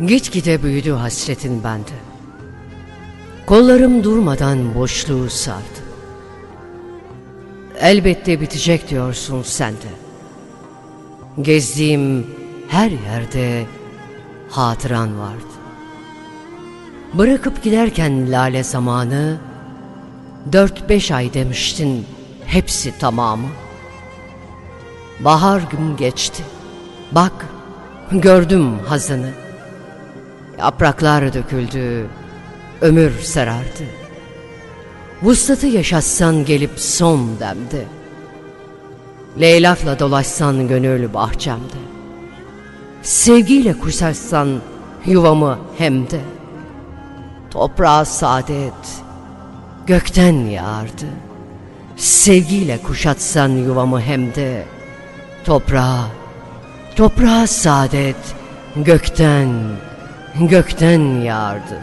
Gitgide büyüdü hasretin bende. Kollarım durmadan boşluğu sardı. Elbette bitecek diyorsun sen de. Gezdiğim her yerde hatıran vardı. Bırakıp giderken lale zamanı, dört beş ay demiştin hepsi tamamı. Bahar gün geçti, bak gördüm hazını. Yapraklar döküldü, ömür sarardı. Vuslatı yaşatsan gelip son demde. Leylakla dolaşsan gönül bahçemde. Sevgiyle kuşatsan yuvamı hem de. Toprağa saadet gökten yağardı. Sevgiyle kuşatsan yuvamı hem de. Toprağa, toprağa saadet gökten, gökten yağardı.